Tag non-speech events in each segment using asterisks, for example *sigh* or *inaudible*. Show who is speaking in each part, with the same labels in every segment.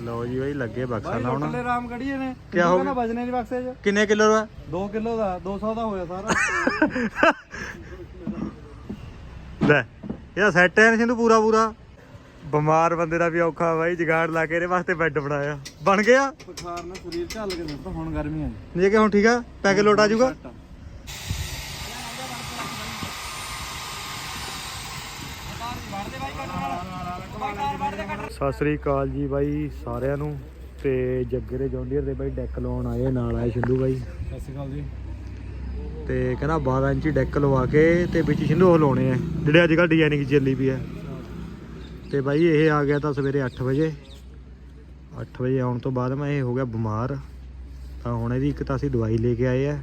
Speaker 1: ਲਓ ਜੀ ਬਾਈ ਲੱਗੇ ਬਕਸਾ
Speaker 2: ਭਾਈ
Speaker 1: ਲਾਉਣ।
Speaker 2: ਲੋਟਲੇ ਰਾਮ ਕੜੀਏ ਨੇ।
Speaker 1: ਕਿਆ ਹੋ
Speaker 2: ਨਾ ਵਜਨੇ ਦੀ ਬਕਸੇ 'ਚ?
Speaker 1: ਕਿੰਨੇ ਕਿਲੋ ਦਾ?
Speaker 2: 2 ਕਿਲੋ ਦਾ 200 ਦਾ ਹੋਇਆ ਸਾਰਾ। *laughs*
Speaker 1: ਲੈ ਇਹਦਾ ਸੈੱਟ ਹੈ ਸਿੰਧੂ ਪੂਰਾ ਪੂਰਾ। ਬਿਮਾਰ ਬੰਦੇ ਦਾ ਵੀ ਔਖਾ ਬਾਈ ਜਗਾੜ ਲਾ ਕੇ ਇਹਦੇ ਵਾਸਤੇ ਬੈੱਡ ਬਣਾਇਆ। ਬਣ ਗਿਆ?
Speaker 2: ਬੁਖਾਰ ਨਾਲ ਸਰੀਰ ਝੱਲ ਕੇ ਦਿੱਤਾ ਹੁਣ ਗਰਮੀ ਆ
Speaker 1: ਜੇ। ਕਿ ਹੁਣ ਠੀਕ ਆ? ਪੈ ਕੇ ਲੋਟ ਆ ਜਾਊਗਾ? ਸਤਿ ਸ੍ਰੀ ਅਕਾਲ ਜੀ ਬਾਈ ਸਾਰਿਆਂ ਨੂੰ ਤੇ ਜੱਗੇ ਦੇ ਜੌਂਡੀਅਰ ਦੇ ਬਾਈ ਡੈਕ ਲਾਉਣ ਆਏ ਨਾਲ ਆਏ ਸਿੰਧੂ ਬਾਈ।
Speaker 2: ਸਤਿ ਸ਼੍ਰੀ ਅਕਾਲ ਜੀ।
Speaker 1: ਤੇ ਕਹਿੰਦਾ 12 ਇੰਚੀ ਡੈਕ ਲਵਾ ਕੇ ਤੇ ਵਿੱਚ ਸਿੰਧੂ ਉਹ ਲਾਉਣੇ ਆ ਜਿਹੜੇ ਅੱਜ ਕੱਲ੍ਹ ਡਿਜ਼ਾਈਨਿੰਗ ਚੱਲੀ ਵੀ ਆ। ਤੇ ਬਾਈ ਇਹ ਆ ਗਿਆ ਤਾਂ ਸਵੇਰੇ 8 ਵਜੇ 8 ਵਜੇ ਆਉਣ ਤੋਂ ਬਾਅਦ ਮੈਂ ਇਹ ਹੋ ਗਿਆ ਬਿਮਾਰ ਤਾਂ ਹੁਣ ਇਹਦੀ ਇੱਕ ਤਾਂ ਅਸੀਂ ਦਵਾਈ ਲੈ ਕੇ ਆਏ ਆ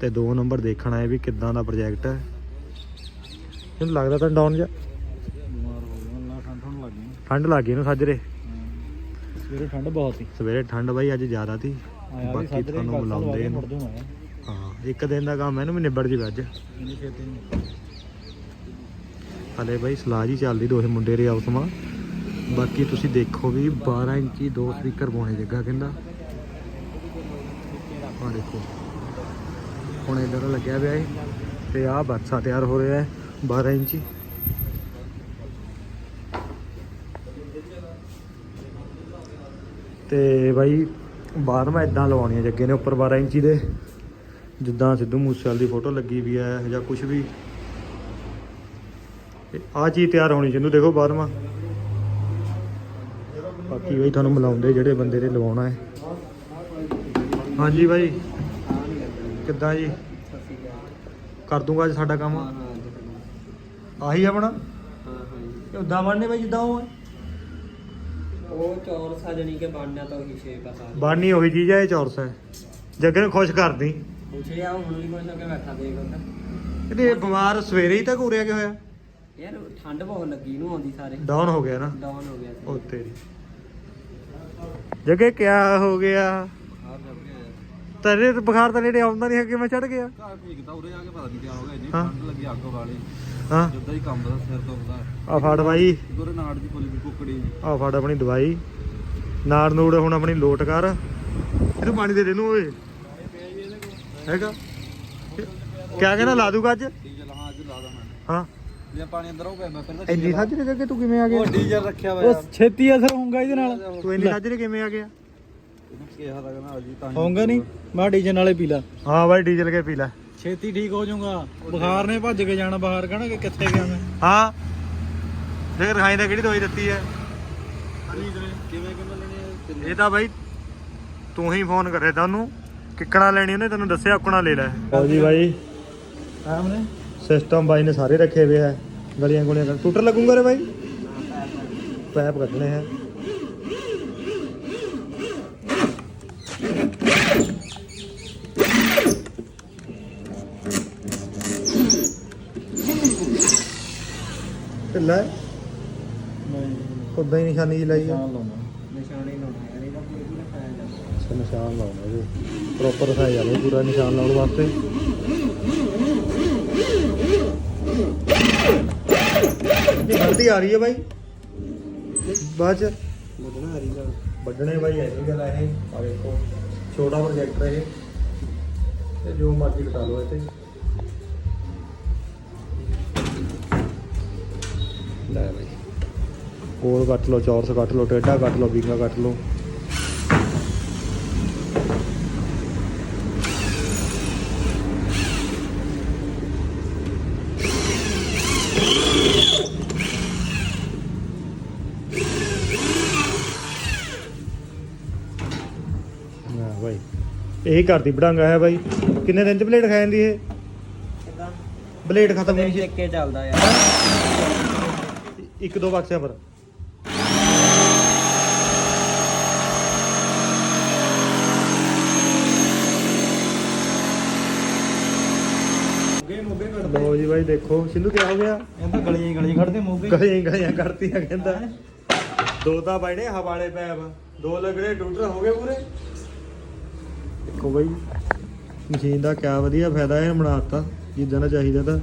Speaker 1: ਤੇ ਦੋ ਨੰਬਰ ਦੇਖਣ ਆਏ ਵੀ ਕਿੱਦਾਂ ਦਾ ਪ੍ਰੋਜੈਕਟ ਹੈ ਇਹਨੂੰ ਲੱਗਦਾ ਤਾਂ ਡਾਊਨ ਜਾ
Speaker 2: ਬਿਮਾਰ ਹੋ ਗਿਆ ਅੱਲਾ ਠੰਡ ਹੋਣ ਲੱਗ ਗਈ
Speaker 1: ਠੰਡ ਲੱਗ ਗਈ ਇਹਨੂੰ ਸਾਜਰੇ।
Speaker 2: ਸਵੇਰੇ ਠੰਡ ਬਹੁਤ ਸੀ।
Speaker 1: ਸਵੇਰੇ ਠੰਡ ਬਾਈ ਅੱਜ ਜ਼ਿਆਦਾ
Speaker 2: ਵੀ
Speaker 1: ਬਾਕੀ ਤੁਹਾਨੂੰ ਬੁਲਾਉਂਦੇ
Speaker 2: ਆਇਆ
Speaker 1: ਹਾਂ ਇੱਕ ਦਿਨ ਦਾ ਕੰਮ ਇਹਨੂੰ ਵੀ ਨਿਬੜ ਜਵੇ ਅੱਜ ਹਲੇ ਬਾਈ ਸਲਾਹ ਜੀ ਚੱਲਦੀ ਦੋਹੇ ਮੁੰਡੇ ਰੇ ਆਉਸਮਾ ਬਾਕੀ ਤੁਸੀਂ ਦੇਖੋ ਵੀ 12 ਇੰਚੀ ਦੋ ਸਪੀਕਰ ਪਾਉਣੇ ਜੱਗਾ ਕਹਿੰਦਾ। ਆ ਦੇਖੋ। ਹੁਣ ਇਧਰ ਲੱਗਿਆ ਪਿਆ ਹੈ ਤੇ ਆਹ ਬੱਸਾ ਤਿਆਰ ਹੋ ਰਿਹਾ ਹੈ 12 ਇੰਚੀ। ਤੇ ਬਾਈ ਬਾਹਰ ਮੈਂ ਇਦਾਂ ਲਵਾਉਣੀ ਹੈ ਜੱਗੇ ਨੇ ਉੱਪਰ 12 ਇੰਚੀ ਦੇ। ਜਿੱਦਾਂ ਸਿੱਧੂ ਮੂਸੇਵਾਲ ਦੀ ਫੋਟੋ ਲੱਗੀ ਵੀ ਹੈ ਜਾਂ ਕੁਝ ਵੀ। ਆ ਚੀਜ਼ ਤਿਆਰ ਹੋਣੀ ਜਿਹਨੂੰ ਦੇਖੋ ਬਾਰਵਾਂ। ਬਾਕੀ ਬਈ ਤੁਹਾਨੂੰ ਮਿਲਾਉਂਦੇ ਜਿਹੜੇ ਬੰਦੇ ਨੇ ਲਵਾਉਣਾ ਹੈ। ਹਾਂਜੀ ਬਾਈ। ਕਿੱਦਾਂ ਜੀ? ਕਰ ਦੂੰਗਾ ਅੱਜ ਸਾਡਾ ਕੰਮ। ਆਹੀ ਆਪਣਾ? ਉਦਾਂ ਬਣਨੇ ਬਾਈ ਜਿੱਦਾਂ ਉਹ ਹੈ।
Speaker 3: ਉਹ ਚੌਰ ਸਜਣੀ ਕੇ ਬਣਨਾ ਤਾਂ ਉਹੀ ਸ਼ੇਪ ਆ ਸਾਰੀ।
Speaker 1: ਬਣਨੀ ਉਹੀ ਚੀਜ਼ ਹੈ ਇਹ ਚੌਰਸ ਹੈ ਜੱਗੇ ਨੂੰ ਖੁਸ਼ ਕਰਦੀ।
Speaker 3: ਪੁੱਛੇ ਆ ਹੁਣ ਵੀ ਕੋਈ ਨਾ ਕੇ ਬੈਠਾ ਦੇਖ ਉਹਦਾ
Speaker 1: ਇਹਦੇ ਬਿਮਾਰ ਸਵੇਰੇ ਹੀ ਤਾਂ ਘੂਰਿਆ ਕਿ ਹੋਇਆ।
Speaker 3: ਯਾਰ ਠੰਡ ਬਹੁਤ ਲੱਗੀ ਨੂੰ ਆਉਂਦੀ ਸਾਰੇ।
Speaker 1: ਡਾਊਨ ਹੋ ਗਿਆ ਨਾ।
Speaker 3: ਡਾਊਨ ਹੋ ਗਿਆ ਸੀ।
Speaker 1: ਉਹ ਤੇਰੀ ਜੱਗੇ ਕਿਆ ਹੋ ਗਿਆ? ਤੇਰੇ ਤੇ ਬੁਖਾਰ ਤਾਂ ਨੇੜੇ ਆਉਂਦਾ ਨਹੀਂ ਹੈ ਕਿਵੇਂ ਚੜ ਗਿਆ।
Speaker 2: ਘਰ ਠੀਕ ਤਾਂ ਉਰੇ ਆ ਕੇ ਪਤਾ ਨਹੀਂ ਕਿਆ ਹੋ ਗਿਆ ਇੰਨੀ
Speaker 1: ਹਾਂ।
Speaker 2: ਠੰਡ ਲੱਗੀ ਅੱਗ ਵਾਲੀ।
Speaker 1: ਹਾਂ।
Speaker 2: ਜਿੱਦਾਂ ਹੀ ਕੰਮ ਦਾ ਸਿਰ ਦੁਖਦਾ।
Speaker 1: ਆ ਫੜ ਬਾਈ।
Speaker 2: ਗੁਰੇ ਨਾੜ ਦੀ ਫੁੱਲੀ ਕੁੱਕੜੀ
Speaker 1: ਆ ਫੜ ਆਪਣੀ ਦਵਾਈ। ਨਾੜ ਨੂੜ ਹੁਣ ਆਪਣੀ ਲੋਟ ਕਰ। ਇਹਨੂੰ ਪਾਣੀ ਦੇ ਦੇ ਨੂੰ ਓਏ। ਹੈਗਾ? ਕਿਆ ਕਹਿੰਦਾ ਲਾ ਦੂਗਾ ਅੱਜ?
Speaker 2: ਡੀਜ਼ਲ ਹਾਂ ਅੱਜ ਲਾ ਦਾਂ ਮੈਂ।
Speaker 1: ਹਾਂ।
Speaker 2: ਜੇ ਪਾਣੀ ਅੰਦਰ ਹੋ ਗਿਆ ਮੈਂ ਫਿਰ
Speaker 1: ਇੰਨੀ ਸਾਜਰੇ ਕਰਕੇ ਤੂੰ ਕਿਵੇਂ ਆ ਗਿਆ?
Speaker 2: ਉਹ ਡੀਜ਼ਲ ਰੱਖਿਆ ਹੋਇਆ।
Speaker 4: ਛੇਤੀ ਅਸਰ ਹੋਊਗਾ ਇਹਦੇ ਨਾਲ।
Speaker 1: ਤੂੰ ਇੰਨੀ ਸਾਜਰੇ ਕਿਵੇਂ ਆ ਗਿਆ?
Speaker 2: ਕਿਹਾ ਤਾਂ ਕਹਿੰਦਾ ਅਜੀ ਤਾਂ ਹੀ
Speaker 4: ਹੋਊਗਾ ਨਹੀਂ? ਮੈਂ ਡੀਜਨ ਨਾਲੇ ਪੀ ਲਾ।
Speaker 1: ਹਾਂ ਬਾਈ ਡੀਜ਼ਲ ਕੇ ਪੀ ਲੈ।
Speaker 4: ਛੇਤੀ ਠੀਕ ਹੋ ਜਾਊਗਾ। ਬੁਖਾਰ ਨੇ ਭੱਜ ਕੇ ਜਾਣਾ ਬਾਹਰ ਕਹਣਾ ਕਿ ਕਿੱਥੇ ਗਿਆ ਮੈਂ।
Speaker 1: ਹਾਂ। ਦੇਖ ਰਖਾਈ ਦਾ ਕਿਹੜੀ ਦਵਾਈ ਦਿੱਤੀ ਹੈ
Speaker 2: ਕਿਵੇਂ ਕਿਵੇਂ ਲੈਣੀ ਹੈ
Speaker 1: ਇਹ ਤਾਂ ਬਾਈ ਤੂੰ ਹੀ ਫੋਨ ਕਰੇ ਤਾਂ ਉਹਨੂੰ। ਕਿੱਕਣਾ ਲੈਣੀ ਉਹਨੇ ਤੈਨੂੰ ਦੱਸਿਆ ਉਕਣਾ ਲੈ ਲੈ। ਲਓ ਜੀ ਬਾਈ।
Speaker 4: ਸਾਹਮਣੇ
Speaker 1: ਸਿਸਟਮ ਬਾਈ ਨੇ ਸਾਰੇ ਰੱਖੇ ਹੋਏ ਹੈ ਗਲੀਆਂ ਗੁਲੀਆਂ ਟੂਟਰ ਲੱਗੂਗਾ ਰੇ ਬਾਈ? ਪੈਪ ਕੱਢਣੇ ਹੈ ਢਿੱਲਾ ਹੈ? ਉਦਾਂ ਹੀ ਨਿਸ਼ਾਨੀ ਜੀ ਲਾਈ ਹੈ
Speaker 4: ਲਾਉਣਾ
Speaker 3: ਨਿਸ਼ਾਨੇ ਲਾਉਣਾ ਯਾਰ ਇਹਦਾ ਪੂਰਾ ਪੂਰਾ ਖਾਇਆ ਜਾਂਦਾ
Speaker 1: ਅੱਛਾ ਨਿਸ਼ਾਨ ਲਾਉਣਾ ਪ੍ਰੋਪਰ ਦਿਖਾਇਆ ਜਾਵੇ ਪੂਰਾ ਨਿਸ਼ਾਨ ਲਾਉਣ ਵਾਸਤੇ। ਗਲਤੀ ਆ ਰਹੀ ਹੈ ਬਾਈ। ਬਾਅਦ ਚ।
Speaker 3: ਮੁੱਢਣਾ ਹਰੀ ਦਾ
Speaker 1: ਵੱਢਣੇ ਬਾਈ ਐ ਨਹੀਂ ਗੱਲ ਇਹ। ਆ ਦੇਖੋ ਛੋਟਾ ਪ੍ਰੋਜੈਕਟ ਹੈ ਇਹ। ਤੇ ਜੋ ਮਰਜ਼ੀ ਕਟਾ ਲਓ ਇਹ ਤੇ ਲੈ ਬਾਈ। ਗੋਲ ਕੱਟ ਲਓ ਚੌਰਸ ਕੱਟ ਲਓ ਟੇਢਾ ਕੱਟ ਲਓ ਵਿੰਗਾ ਕੱਟ ਲਓ। ਬਾਈ ਇਹੀ ਕਰਦੀ ਬੜਾਂਗਾ ਹੈ ਬਾਈ। ਕਿੰਨੇ ਦਿਨ ਚ ਪਲੇਟ ਖਾ ਜਾਂਦੀ ਇਹ?
Speaker 3: ਕਿਦਾਂ?
Speaker 1: ਬਲੇਡ ਖਤਮ ਨਹੀਂ
Speaker 3: ਦੇਖ ਕੇ ਚੱਲਦਾ ਯਾਰ।
Speaker 1: ਇੱਕ ਦੋ ਬਕਸਿਆਂ ਪਰ ਲੋ ਜੀ ਬਾਈ ਦੇਖੋ। ਸਿੰਧੂ ਕੀ ਹੋ ਗਿਆ?
Speaker 4: ਇਹ ਤਾਂ ਗਲੀਆਂ ਹੀ ਗਲੀਆਂ ਕੱਢਦੇ ਮੋਗੇ
Speaker 1: ਗਲੀਆਂ ਗਲੀਆਂ ਕਰਤੀਆਂ ਕਹਿੰਦਾ। ਦੋ ਤਾਂ ਬਾਈ ਨੇ ਹਵਾਲੇ ਪੈਪ। ਦੋ ਲੱਗੜੇ ਟੂਟਰ ਹੋ ਗਏ ਪੂਰੇ। ਦੇਖੋ ਬਾਈ ਮਸ਼ੀਨ ਦਾ ਕਿਆ ਵਧੀਆ ਫਾਇਦਾ ਹੈ ਬਣਾਤਾ ਜਿੱਦਾਂ ਦਾ ਚਾਹੀਦਾ ਤਾਂ।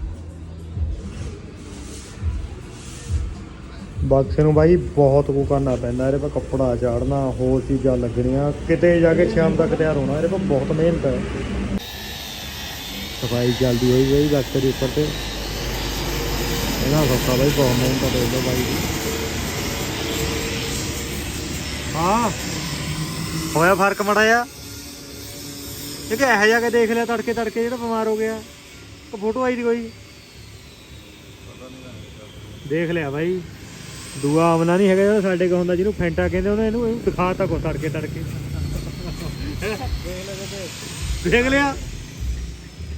Speaker 1: ਬਕਸੇ ਨੂੰ ਬਾਈ ਬਹੁਤ ਕੁ ਕਰਨਾ ਪੈਂਦਾ, ਇਹਦੇ 'ਤੇ ਕੱਪੜਾ ਚਾੜਨਾ ਹੋਰ ਚੀਜ਼ਾਂ ਲੱਗਣੀਆਂ, ਕਿਤੇ ਜਾ ਕੇ ਸ਼ਾਮ ਤੱਕ ਤਿਆਰ ਹੋਣਾ, ਇਹਦੇ 'ਤੇ ਬਹੁਤ ਮਿਹਨਤ ਹੈ। ਸਫ਼ਾਈ ਚੱਲਦੀ ਹੋਈ ਗਈ ਬਕਸੇ ਦੇ ਉੱਪਰ ਤੇ। ਇਹਨਾਂ ਸੌਖਾ ਬਾਈ, ਬਹੁਤ ਮਿਹਨਤ ਦੇ ਲੋ ਬਾਈ ਦੀ ਹਾਂ, ਹੋਇਆ ਫ਼ਰਕ ਮੜਾ ਆ ਇਹ ਕਿ ਇਹੋ ਜਿਹਾ ਕੇ ਦੇਖ ਲਿਆ ਤੜਕੇ ਤੜਕੇ, ਜਿਹੜਾ ਬਿਮਾਰ ਹੋ ਗਿਆ। ਕੋ ਫੋਟੋ ਆਈ ਦੀ ਕੋਈ? ਦੇਖ ਲਿਆ ਬਾਈ। ਦੂਆ ਆਮਨਾ ਨਹੀਂ ਹੈਗਾ ਜਿਹੜਾ ਸਾਡੇ ਕੋਲ ਹੁੰਦਾ, ਜਿਹਨੂੰ ਫੈਂਟਾ ਕਹਿੰਦੇ ਉਹਨੇ ਇਹਨੂੰ ਇਹਨੂੰ ਦਿਖਾਤਾ ਕੋ ਤੜਕੇ ਤੜਕੇ। ਦੇਖ ਲਿਆ?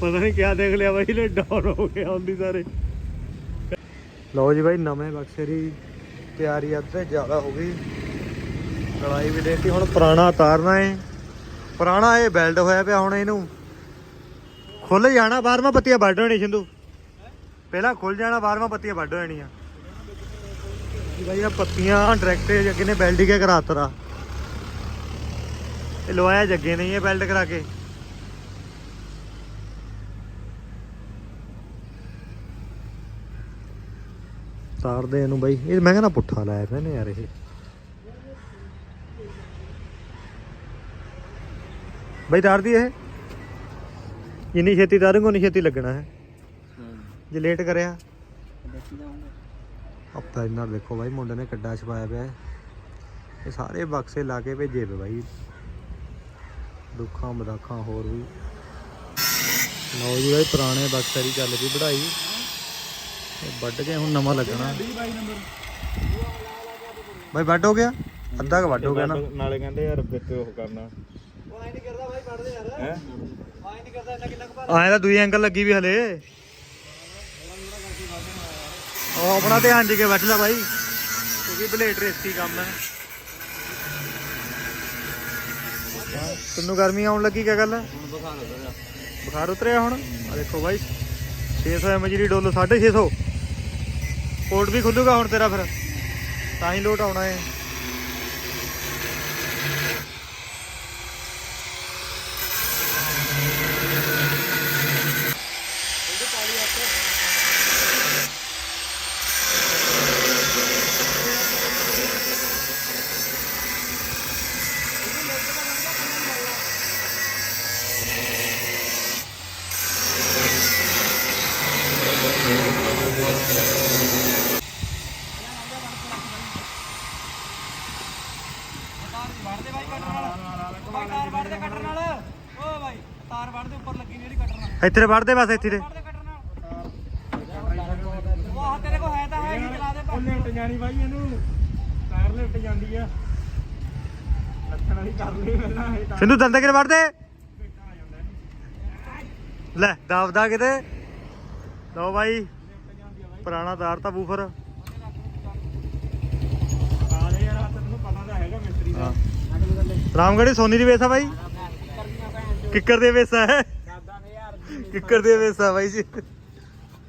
Speaker 1: ਪਤਾ ਨਹੀਂ ਕਿਆ ਦੇਖ ਲਿਆ ਬਾਈ ਨੇ ਡਾਊਨ ਹੋ ਗਿਆ ਹੁੰਦੀ ਸਾਰੇ। ਲਓ ਜੀ ਬਾਈ, ਨਵੇਂ ਬਕਸੇ ਦੀ ਤਿਆਰੀ ਅੱਧੇ ਜ਼ਿਆਦਾ ਹੋ ਗਈ। ਲੜਾਈ ਵੀ ਦੇਤੀ ਹੁਣ ਪੁਰਾਣਾ ਉਤਾਰਨਾ ਏ। ਪੁਰਾਣਾ ਇਹ ਬੈਲਡ ਹੋਇਆ ਪਿਆ ਹੁਣ ਇਹਨੂੰ। ਖੁੱਲ ਜਾਣਾ, ਬਾਰਵਾਂ ਪੱਤੀਆਂ ਵੱਢ ਹੋਣੀ ਸਿੰਧੂ। ਪਹਿਲਾਂ ਖੁੱਲ ਜਾਣਾ, ਬਾਰਵਾਂ ਪੱਤੀਆਂ ਵੱਢ ਹੋਣੀਆਂ। ਬਾਈ ਆ ਪੱਤੀਆਂ ਡਾਇਰੈਕਟ ਜੱਗੇ ਨੇ ਬੈਲਟ ਹੀ ਕੇ ਕਰਾਤਰਾ ਇਹ ਲਵਾਇਆ ਜੱਗੇ ਨਹੀਂ ਇਹ ਬੈਲਟ ਕਰਾ ਕੇ। ਤਾਰਦੇ ਇਹਨੂੰ ਬਾਈ। ਇਹ ਮੈਂ ਕਹਿੰਦਾ ਪੁੱਠਾ ਲਾਇਆ ਪਿਆ ਨੇ ਯਾਰ ਇਹ। ਬਾਈ ਤਾਰਦੀ ਇਹ? ਜਿੰਨੀ ਛੇਤੀ ਤਾਰੂੰਗਾ ਉਨੀ ਛੇਤੀ ਲੱਗਣਾ ਹੈ। ਜੇ ਲੇਟ ਕਰਿਆ। ਆਪਾਂ ਇਹਨਾਂ ਦੇਖੋ ਬਾਈ ਮੁੰਡੇ ਨੇ ਕੱਡਾ ਛਪਾਇਆ ਪਿਆ ਹੈ। ਇਹ ਸਾਰੇ ਬਕਸੇ ਲਾ ਕੇ ਭੇਜੇ ਵੇ ਬਾਈ। ਦੁੱਖਾਂ ਮਦਾਖਾਂ ਹੋਰ ਵੀ। ਲਓ ਜੀ ਬਾਈ ਪੁਰਾਣੇ ਬਕਸੇ ਦੀ ਚੱਲ ਪਈ ਵਢਾਈ ਇਹ ਵੱਢ ਕੇ ਹੁਣ ਨਵਾਂ ਲੱਗਣਾ। ਬਾਈ ਵੱਢ ਹੋ ਗਿਆ? ਅੱਧਾ ਕ ਵੱਢ ਹੋ ਗਿਆ ਨਾ।
Speaker 4: ਨਾਲੇ ਕਹਿੰਦੇ ਯਾਰ ਵਿੱਚ ਉਹ ਕਰਨਾ। ਹੈ?
Speaker 1: ਆਏ ਤਾਂ ਦੂਈ ਐਂਗਲ ਲੱਗੀ ਵੀ ਹਲੇ। ਉਹ ਆਪਣਾ ਧਿਆਨ ਦੇ ਕੇ ਬੈਠ ਲੈ ਬਾਈ। ਕਿਉਂਕਿ ਬਲੇਡ ਰੇਸੀ ਕੰਮ ਹੈ। ਤੈਨੂੰ ਗਰਮੀ ਆਉਣ ਲੱਗੀ ਕਿਆ ਗੱਲ? ਹੈ ਬੁਖਾਰ ਉਤਰਿਆ ਹੁਣ। ਆ ਦੇਖੋ ਬਾਈ 600 ਐਮਜੀ ਦੀ ਡੋਲ 650 ਕੋਟ ਵੀ ਖੁੱਲੂਗਾ ਹੁਣ ਤੇਰਾ ਫਿਰ। ਤਾਂ ਹੀ ਲੋਟ ਆਉਣਾ ਹੈ
Speaker 3: ਤਾਰ ਵੜ ਦੇ ਕਟਰ ਨਾਲ ਓ ਭਾਈ ਤਾਰ ਵੜ ਦੇ ਉੱਪਰ ਲੱਗੀ ਜਿਹੜੀ ਕਟਰ ਨਾਲ
Speaker 1: ਇੱਥੇ ਵੜ ਬਸ ਇੱਥੇ ਦੇ।
Speaker 3: ਵੜ ਦੇ ਕਟਰ ਨਾਲ ਉਹ ਤੇਰੇ ਕੋਲ ਹੈ ਤਾਂ ਹੈ ਹੀ ਚਲਾ ਦੇ?
Speaker 4: ਉਹ ਲਿਫਟ ਜਾਣੀ ਬਾਈ ਇਹਨੂੰ ਟਾਇਰ ਲਿਫਟ ਜਾਂਦੀ ਆ ਲੱਛਣ ਵਾਲੀ ਕਰ ਲਈ ਪਹਿਲਾਂ ਇਹ ਤਾਂ
Speaker 1: ਸਿੰਧੂ ਦੰਦੇ ਕਿਨੇ ਵੜਦੇ ਲੈ, ਦਬਦਾ ਕਿਤੇ। ਲਓ ਬਾਈ। ਪੁਰਾਣਾ ਤਾਰ ਤਾਂ ਬੂਫਰ
Speaker 4: ਦੇ ਦਾ
Speaker 1: ਰਾਮਗੜੀ ਸੋਨੀ ਦੀ ਵੇਸਾ ਬਾਈ? ਕਿੱਕਰ ਦੇ ਵੇਸਾ ਹੈ ਕਿੱਕਰ ਦੇ ਵੇਸਾ ਬਾਈ ਜੀ।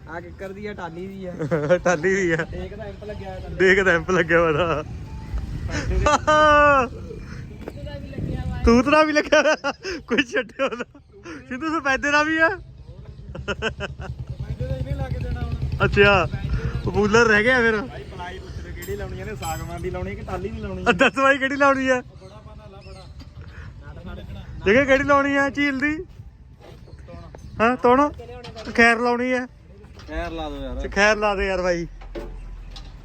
Speaker 3: ਆ ਕਿੱਕਰ ਦੀ ਆ ਟਾਲੀ ਦੀ ਆ।
Speaker 1: ਟਾਲੀ ਵੀ ਆ।
Speaker 3: ਤਾਂ ਇੰਪ ਲੱਗਿਆ ਹੋਇਆ
Speaker 1: ਦੇਖ ਦੈਂਪ ਲੱਗਿਆ ਤੂਤਰਾ ਵੀ ਲੱਗਿਆ। ਕੋਈ ਛੱਡਿਓ ਨਾ ਸਿੱਧੂ ਸਪੈਦੇ ਦਾ ਵੀ ਆ
Speaker 4: ਪੈਂਦੇ ਤਾਂ ਇਹਨੇ ਲਾ ਕੇ ਦੇਣਾ ਹੁਣ
Speaker 1: ਅੱਛਾ ਪਪੂਲਰ ਰਹਿ ਗਿਆ ਫਿਰ?
Speaker 4: ਭਾਈ ਪਲਾਈ ਪੁੱਛਦੇ ਕਿਹੜੀ ਲਾਉਣੀ ਇਹਨੇ ਸਾਗਵਾਨ ਦੀ ਲਾਉਣੀ ਕਿ ਟਾਲੀ ਦੀ ਲਾਉਣੀ
Speaker 1: ਦੱਸ ਬਾਈ ਕਿਹੜੀ ਲਾਉਣੀ ਆ?
Speaker 4: ਬੜਾ ਪਾਣਾ ਲਾ ਬੜਾ
Speaker 1: ਜਗੇ ਕਿਹੜੀ ਲਾਉਣੀ ਆ ਝੀਲ ਦੀ? ਹਾਂ ਤੋਣ। ਖੈਰ ਲਾਉਣੀ ਆ।
Speaker 2: ਖੈਰ ਲਾ ਦੋ ਯਾਰ।
Speaker 1: ਖੈਰ ਲਾ ਦੇ ਯਾਰ ਬਾਈ।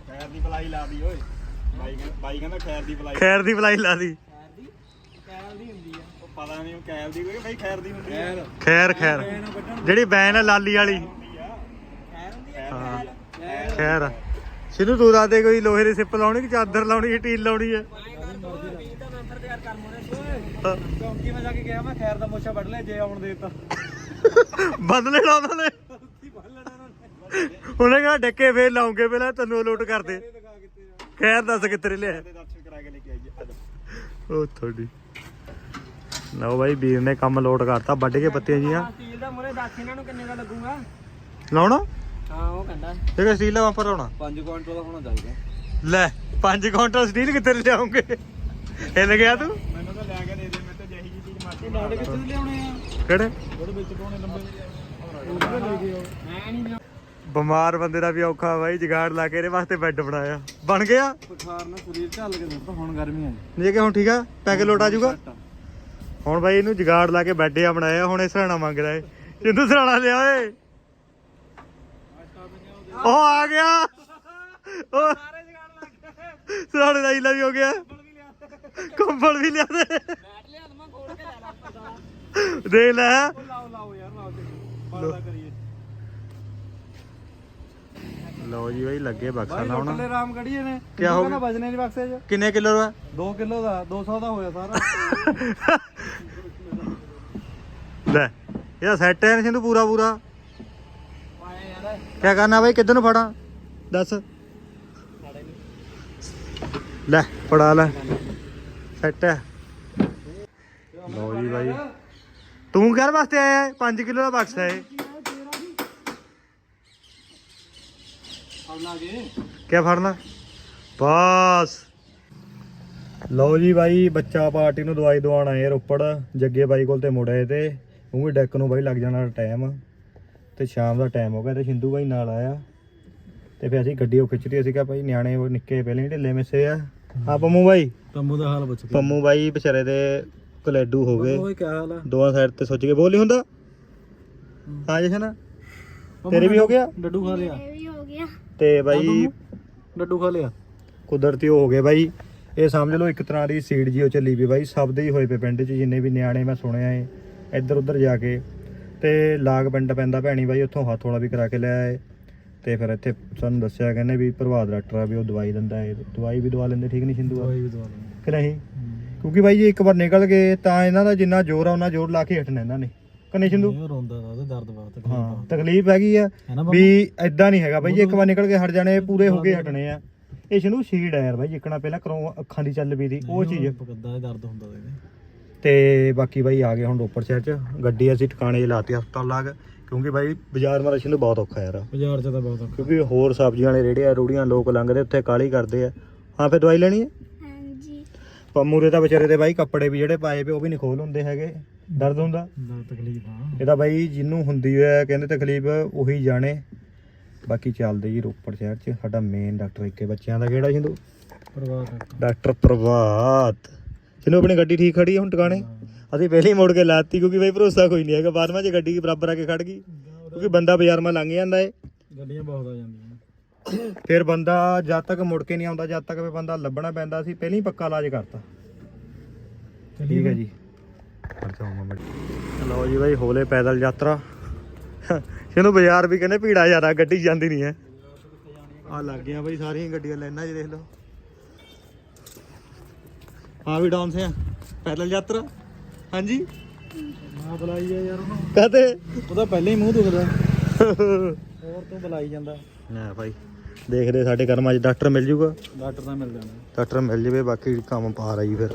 Speaker 4: ਖੈਰ ਦੀ ਪਲਾਈ ਲਾ ਦੀ ਓਏ। ਬਾਈ ਕਹਿੰਦਾ ਬਾਈ ਕਹਿੰਦਾ ਖੈਰ ਦੀ ਪਲਾਈ।
Speaker 1: ਖੈਰ ਦੀ ਬਲਾਈ ਲਾ ਦੀ।
Speaker 3: ਕੈਲ ਦੀ? ਹੁੰਦੀ ਆ।
Speaker 4: ਉਹ ਪਤਾ ਨਹੀਂ ਉਹ ਕੈਰ ਦੀ ਕੋਈ ਬਾਈ ਖੈਰ ਦੀ ਹੁੰਦੀ ਆ।
Speaker 1: ਖੈਰ। ਖੈਰ ਜਿਹੜੀ ਬੈਨ ਆ ਲਾਲੀ ਵਾਲੀ। ਹਾਂ ਖੈਰ ਸਿੱਧੂ ਤੂੰ ਦੱਸ ਦੇ ਕੋਈ ਲੋਹੇ ਦੀ ਸਿੱਪ ਲਾਉਣੀ ਕਿ ਚਾਦਰ ਲਾਉਣੀ ਕਿ ਟੀਲ ਲਾਉਣੀ ਹੈ
Speaker 3: ਵੀ ਤਾਂ ਮੈਂਬਰ ਤਿਆਰ ਕਰ ਮੋਰੇ
Speaker 4: ਚੌਂਕੀ ਮੈਂ ਜਾ ਕੇ ਗਿਆ ਮੈਂ ਖੈਰ ਦਾ ਮੋਛਾ ਵੱਢ ਲਿਆ ਜੇ ਆਉਣ ਦੇ ਦਿੱਤਾ
Speaker 1: ਬੰਦ ਲੈਣਾ ਉਹਨਾਂ ਨੇ ਉਹਨੇ ਕਹਾ ਡੱਕੇ ਫੇਰ ਲਾਉਂਗੇ ਪਹਿਲਾਂ ਤੈਨੂੰ ਲੋਟ ਕਰਦੇ ਖੈਰ ਦੱਸ ਕਿੱਥੇ ਲਿਆ
Speaker 4: ਦਰਸ਼ਨ ਕਰਾ ਕੇ ਲੈ ਕੇ ਆਈਏ ਅੱਜ
Speaker 1: ਉਹ ਤੁਹਾਡੀ ਲਓ ਬਾਈ ਵੀਰ ਨੇ ਕੰਮ ਲੋਟ ਕਰਤਾ ਵੱਢ ਕੇ ਪੱਤੀਆਂ ਜੀਆਂ
Speaker 3: ਸਟੀਲ ਦਾ ਮੋਰੇ ਦੱਸ ਇਹਨਾਂ ਨੂੰ ਕਿੰਨੇ ਦਾ ਲੱਗੂਗਾ
Speaker 1: ਲਾਉਣਾ
Speaker 3: ਹਾਂ ਉਹ ਕਹਿੰਦਾ।
Speaker 1: ਸਟੀਲ ਦਾ ਵਾਪਰ ਲਾਉਣਾ
Speaker 2: 5 ਕੁਇੰਟਲ ਦਾ ਹੋਣਾ ਚਾਹੀਦਾ।
Speaker 1: ਲੈ 5 ਕੁਇੰਟਲ ਸਟੀਲ ਕਿੱਥੇ ਲਿਆਉਂਗੇ ਹਿੱਲ ਗਿਆ ਤੂੰ?
Speaker 4: ਮੈਨੂੰ ਤਾਂ ਲੈ ਕੇ ਦੇ ਦੇ ਮੈਂ ਤਾਂ ਜਿਹੀ ਜੀ ਚੀਜ਼ ਮਰਜ਼ੀ
Speaker 3: ਨਾਲੇ ਕਿੱਥੇ ਲਿਆਉਣੇ ਆ?
Speaker 1: ਕਿਹੜੇ?
Speaker 4: ਉਹਦੇ ਵਿੱਚ ਕੋਣੇ ਲੰਬੇ ਉਹਦੇ ਲੈ ਆਓ
Speaker 3: ਮੈਂ ਨਹੀਂ
Speaker 1: ਬਿਮਾਰ ਬੰਦੇ ਦਾ ਵੀ ਔਖਾ ਬਾਈ ਜਗਾੜ ਲਾ ਕੇ ਇਹਦੇ ਵਾਸਤੇ ਬੈੱਡ ਬਣਾਇਆ। ਬਣ ਗਿਆ?
Speaker 2: ਬੁਖਾਰ ਨਾਲ ਸਰੀਰ ਝੱਲ ਕੇ ਦਿੱਤਾ ਹੁਣ ਗਰਮੀ ਆ।
Speaker 1: ਨਹੀਂ ਕਿ ਹੁਣ ਠੀਕ ਆ? ਪੈ ਕੇ ਲੋਟ ਆ ਜਾਊਗਾ? ਹੁਣ ਬਾਈ ਇਹਨੂੰ ਜਗਾੜ ਲਾ ਕੇ ਬੈੱਡ ਆ ਬਣਾਇਆ ਹੁਣ ਇਹ ਸਰਾਣਾ ਮੰਗਦਾ ਏ। ਜਿੰਦੂ ਸਰਾਣਾ ਲਿਆ ਓਏ। ਉਹ ਆ ਗਿਆ। ਉਹ ਸਰਾਣੇ ਦਾ ਹੀਲਾ ਵੀ ਹੋ ਗਿਆ। ਕੰਬਲ ਵੀ ਲਿਆ ਦੇ। ਦੇਖ ਲੈ।
Speaker 2: ਲਾਓ ਲਾਓ ਯਾਰ ਲਾਓ ਤੇ ਬਾਲਾ ਕਰੀਏ
Speaker 1: ਲਓ ਜੀ ਬਾਈ ਲੱਗੇ ਬਕਸਾ ਲਾਉਣ।
Speaker 2: ਲੋਟਲੇ ਰਾਮ ਕੜੀਏ ਨੇ।
Speaker 1: ਕਿਆ ਹੋ
Speaker 2: ਨਾ
Speaker 1: ਗਿਆ?
Speaker 2: ਵਜਨੇ ਨਹੀਂ ਬਕਸੇ 'ਚ?
Speaker 1: ਕਿੰਨੇ ਕਿਲੋ ਦਾ?
Speaker 2: 2 ਕਿਲੋ ਦਾ 200 ਦਾ ਹੋਇਆ ਸਾਰਾ।
Speaker 1: ਲੈ ਇਹਦਾ ਸੈੱਟ ਹੈ ਸਿੰਧੂ ਪੂਰਾ ਪੂਰਾ। ਕਿਆ ਕਰਨਾ ਬਾਈ? ਕਿੱਧਰ ਨੂੰ ਫੜਾਂ? ਦੱਸ। ਲੈ, ਫੜਾ ਲੈ। ਸੈੱਟ ਹੈ। ਲਓ ਜੀ ਬਾਈ। ਤੂੰ ਘਰ ਵਾਸਤੇ ਆਇਆ 5 ਕਿਲੋ ਦਾ ਬਕਸਾ ਹੈ
Speaker 2: ਫੜ ਲਾਗੇ
Speaker 1: ਕਿਆ ਫੜਨਾ? ਬਸ। ਲਓ ਜੀ ਬਾਈ, ਬੱਚਾ ਪਾਰਟੀ ਨੂੰ ਦਵਾਈ ਦਵਾਉਣ ਆਏ ਰੋਪੜ। ਜੱਗੇ ਬਾਈ ਕੋਲ ਤੇ ਮੁੜੇ ਆਏ ਤੇ। ਕਿਉਂਕਿ ਡੈਕ ਨੂੰ ਬਾਈ ਲੱਗ ਜਾਣਾ ਟਾਈਮ। ਤੇ ਸ਼ਾਮ ਦਾ ਟਾਈਮ ਹੋ ਗਿਆ ਤੇ ਸਿੰਧੂ ਬਾਈ ਨਾਲ ਆਇਆ। ਤੇ ਫਿਰ ਅਸੀਂ ਗੱਡੀ ਉਹ ਖਿੱਚਦੀ ਅਸੀਂ ਕਿਹਾ ਭਾਈ ਨਿਆਣੇ ਉਹ ਨਿੱਕੇ ਪਹਿਲੇ ਹੀ ਢਿੱਲੇ ਮਿੱਸੇ ਆ। ਆ ਪੰਮੂ ਬਾਈ?
Speaker 2: ਤੰਮੂ ਦਾ ਹਾਲ ਬਚ
Speaker 1: ਪੰਮੂ ਬਾਈ ਵਿਚਾਰੇ ਦੇ ਕਲੇਡੂ ਹੋ ਗਏ।
Speaker 2: ਓਏ ਕੀ ਹਾਲ ਆ?
Speaker 1: ਦੋਵਾਂ ਸਾਈਡ ਤੇ ਸੋਚ ਕੇ ਬੋਲ ਨਹੀਂ ਹੁੰਦਾ? ਹਾਂ। ਜਸ਼ਨ? ਤੇਰੇ ਵੀ ਹੋ ਗਿਆ?
Speaker 2: ਡੱਡੂ ਖਾ ਲਿਆ।
Speaker 5: ਇਹ ਵੀ ਹੋ ਗਿਆ।
Speaker 1: ਤੇ ਬਾਈ
Speaker 2: ਡੱਡੂ ਖਾ ਲਿਆ।
Speaker 1: ਕੁਦਰਤੀ ਉਹ ਹੋ ਗਏ ਬਾਈ। ਇਹ ਸਮਝ ਲਓ ਇੱਕ ਤਰ੍ਹਾਂ ਦੀ ਸੀਡ ਜੀ ਉਹ ਚੱਲੀ ਪਈ ਬਾਈ। ਸਭ ਦੇ ਹੀ ਹੋਏ ਪਏ ਪਿੰਡ 'ਚ ਜਿੰਨੇ ਵੀ ਨਿਆਣੇ ਮੈਂ ਸੁਣਿਆ ਏ ਇੱਧਰ ਉੱਧਰ ਜਾ ਕੇ। ਤੇ ਲਾਗ ਪਿੰਡ ਪੈਂਦਾ ਭੈਣੀ ਬਾਈ ਉੱਥੋਂ ਹੱਥ ਵਾਲਾ ਵੀ ਕਰਾ ਕੇ ਲਿਆ ਏ ਤੇ ਫਿਰ ਇੱਥੇ ਸਾਨੂੰ ਦੱਸਿਆ ਕਹਿੰਦੇ ਵੀ ਪ੍ਰਭਾਤ ਡਾਕਟਰ ਆ ਵੀ ਉਹ ਦਵਾਈ ਦਿੰਦਾ ਏ ਦਵਾਈ ਵੀ ਦਵਾ ਲੈਂਦੇ ਠੀਕ ਨਹੀਂ ਸਿੰਧੂ ਆ?
Speaker 2: ਵੀ ਦਵਾ ਲਈ
Speaker 1: ਕਿ ਨਹੀਂ? ਕਿਉਂਕਿ ਬਾਈ ਜੇ ਇੱਕ ਵਾਰ ਨਿਕਲ ਗਏ ਤਾਂ ਇਹਨਾਂ ਦਾ ਜਿੰਨਾ ਜ਼ੋਰ ਆ ਉਹਨਾਂ ਜ਼ੋਰ ਲਾ ਕੇ ਹਟਣਾ ਇਹਨਾਂ ਨੇ। ਕਨੇ ਸਿੰਧੂ?
Speaker 2: ਰੋਂਦਾ ਦਾ ਉਹਦੇ ਦਰਦ ਬਹੁਤ
Speaker 1: ਹਾਂ ਤਕਲੀਫ ਹੈਗੀ ਆ
Speaker 2: ਹੈ ਨਾ
Speaker 1: ਵੀ ਐਦਾਂ ਨਹੀਂ ਹੈਗਾ ਬਾਈ ਜੇ ਇੱਕ ਵਾਰ ਨਿਕਲ ਕੇ ਹਟ ਜਾਣੇ ਪੂਰੇ ਹੋ ਕੇ ਹਟਣੇ ਆ। ਇਹ ਸ਼ਨੂੰ ਸੀਡ ਆ ਯਾਰ ਬਾਈ ਜਿੱਕਣਾ ਪਹਿਲਾਂ ਕਰੋ ਅੱਖਾਂ ਦੀ ਚੱਲ ਪਈ ਦੀ ਉਹ ਚੀਜ਼।
Speaker 2: ਪਕਦਾ ਦਰਦ ਹੁੰਦਾ ਇਹਦੇ।
Speaker 1: ਤੇ ਬਾਕੀ ਬਾਈ ਆ ਗਏ ਹੁਣ ਰੋਪੜ ਸ਼ਹਿਰ ਚ। ਗੱਡੀ ਅਸੀਂ ਟਿਕਾਣੇ ਲਾਤੀ ਹਸਪਤਾਲ ਲਾਗ ਕਿਉਂਕਿ ਬਾਈ ਬਾਜ਼ਾਰ ਮਾਰਾ ਸ਼ਨੂੰ ਬਹੁਤ ਔਖਾ ਯਾਰ।
Speaker 2: ਬਾਜ਼ਾਰ 'ਚ ਤਾਂ ਬਹੁਤ ਔਖਾ।
Speaker 1: ਕਿਉਂਕਿ ਹੋਰ ਸਬਜ਼ੀਆਂ ਵਾਲੇ ਰੇੜੀਆਂ ਰੂੜੀਆਂ ਲੋਕ ਲੰਘਦੇ ਉੱਥੇ ਕਾਲੀ ਕਰਦੇ ਆ। ਹਾਂ ਫਿਰ ਦਵਾਈ ਲੈਣੀ ਹੈ
Speaker 5: ਹਾਂਜੀ।
Speaker 1: ਪੰਮੂ ਦੇ ਤਾਂ ਵਿਚਾਰੇ ਦੇ ਬਾਈ ਕੱਪੜੇ ਵੀ ਜਿਹੜੇ ਪਾਏ ਪਏ ਉਹ ਵੀ ਨਹੀਂ ਖੋਲ ਹੁੰਦੇ ਹੈਗੇ। ਦਰਦ ਹੁੰਦਾ?
Speaker 2: ਦਾ ਤਕਲੀਫ ਆ।
Speaker 1: ਇਹਦਾ ਬਾਈ ਜਿਹਨੂੰ ਹੁੰਦੀ ਹੈ ਕਹਿੰਦੇ ਤਕਲੀਫ ਉਹੀ ਜਾਣੇ। ਬਾਕੀ ਚੱਲਦੇ ਜੀ ਰੋਪੜ ਸ਼ਹਿਰ 'ਚ ਸਾਡਾ ਮੇਨ ਡਾਕਟਰ ਇੱਕੇ ਬੱਚਿਆਂ ਦਾ ਕਿਹੜਾ ਸਿੰਧੂ?
Speaker 2: ਪਰਵਾਹ
Speaker 1: ਡਾਕਟਰ ਪ੍ਰਭਾਤ। ਜਿਹਨੂੰ ਆਪਣੀ ਗੱਡੀ ਠੀਕ ਖੜੀ ਹੈ ਹੁਣ ਟਿਕਾਣੇ? ਅਸੀਂ ਪਹਿਲੇ ਹੀ ਮੋੜ ਕੇ ਲਾਤੀ ਕਿਉਂਕਿ ਬਈ ਭਰੋਸਾ ਕੋਈ ਨਹੀਂ ਹੈਗਾ। ਬਾਅਦ ਵਿੱਚ ਗੱਡੀ ਬਰਾਬਰ ਆ ਕੇ ਖੜ ਗਈ। ਕਿਉਂਕਿ ਬੰਦਾ ਬਾਜ਼ਾਰ ਮਾ ਲੰਘ ਜਾਂਦਾ ਏ।
Speaker 2: ਗੱਡੀਆਂ ਬਹੁਤ ਆ ਜਾਂਦੀਆਂ
Speaker 1: ਫਿਰ ਬੰਦਾ ਜਦ ਤੱਕ ਮੁੜ ਕੇ ਨਹੀਂ ਆਉਂਦਾ ਜਦ ਤੱਕ ਵੀ ਬੰਦਾ ਲੱਭਣਾ ਪੈਂਦਾ ਸੀ ਪਹਿਲਾਂ ਹੀ ਪੱਕਾ ਇਲਾਜ ਕਰਤਾ। ਠੀਕ ਹੈ ਜੀ। ਲਓ ਜੀ ਬਾਈ ਹੋਲੇ ਪੈਦਲ ਯਾਤਰਾ। ਇਹਨੂੰ ਬਾਜ਼ਾਰ ਵੀ ਕਹਿੰਦੇ ਭੀੜਾ ਜ਼ਿਆਦਾ ਗੱਡੀ ਜਾਂਦੀ ਨਹੀਂ ਹੈ। ਆ ਲੱਗ ਗਿਆ ਬਾਈ ਸਾਰੀਆਂ ਗੱਡੀਆਂ ਲਾਈਨਾਂ 'ਚ ਦੇਖ ਲਓ। ਆ ਵੀ ਡਾਊਨ ਸੇ ਆ। ਪੈਦਲ ਯਾਤਰਾ। ਹਾਂਜੀ?
Speaker 2: ਨਾ ਬੁਲਾਈ ਆ ਯਾਰ ਉਹਨੂੰ।
Speaker 1: ਕਹਤੇ?
Speaker 2: ਉਹਦਾ ਪਹਿਲਾਂ ਹੀ ਮੂੰਹ ਦੁਖਦਾ। *laughs* ਹੋਰ ਤੂੰ ਬੁਲਾਈ ਜਾਂਦਾ।
Speaker 1: ਨਾ ਭਾਈ ਦੇਖਦੇ ਸਾਡੇ ਕਰਮਾਂ 'ਚ ਡਾਕਟਰ ਮਿਲ ਜੂਗਾ।
Speaker 2: ਡਾਕਟਰ ਨਾਲ ਮਿਲ ਜਾਣਾ।
Speaker 1: ਡਾਕਟਰ ਮਿਲ ਜਵੇ ਬਾਕੀ ਕੰਮ ਪਾਰ ਆਈ ਫਿਰ।